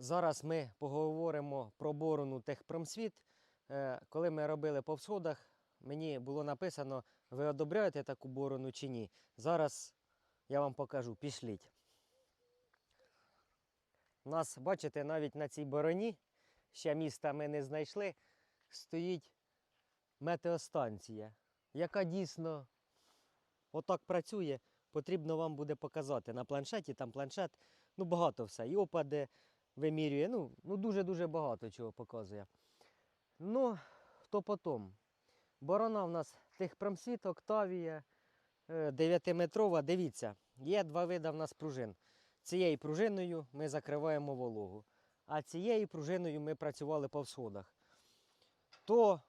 Зараз ми поговоримо про борону Техпромсвіт. Е, Коли ми робили по всходах, мені було написано, ви одобряєте таку борону чи ні. Зараз я вам покажу, пішліть. У нас, бачите, навіть на цій бороні, ще міста ми не знайшли, стоїть метеостанція, яка дійсно отак працює. Потрібно вам буде показати на планшеті, там планшет, ну багато все. І опади вимірює, ну, ну дуже-дуже багато чого показує. Ну, то потім. Борона в нас Техпромсвіт, Октавія, 9-метрова. Дивіться, є два види в нас пружин. Цією пружиною ми закриваємо вологу, а цією пружиною ми працювали по всходах. То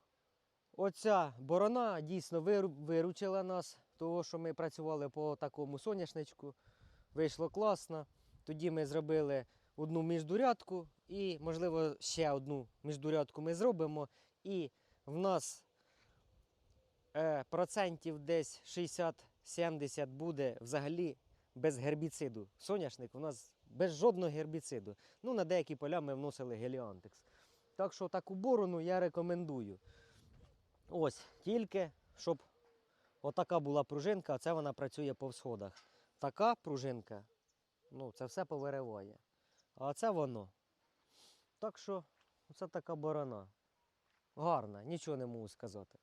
оця борона дійсно виручила нас, того, що ми працювали по такому соняшничку. Вийшло класно. Тоді ми зробили одну міждурядку і, можливо, ще одну міждурядку ми зробимо. І в нас е, процентів десь 60-70 буде взагалі без гербіциду. Соняшник у нас без жодного гербіциду. Ну, на деякі поля ми вносили геліантекс. Так що таку борону я рекомендую. Ось, тільки щоб отака була пружинка, а це вона працює по всходах. Така пружинка, ну, це все повириває. А це воно. Так що це така борона. Гарна, нічого не можу сказати.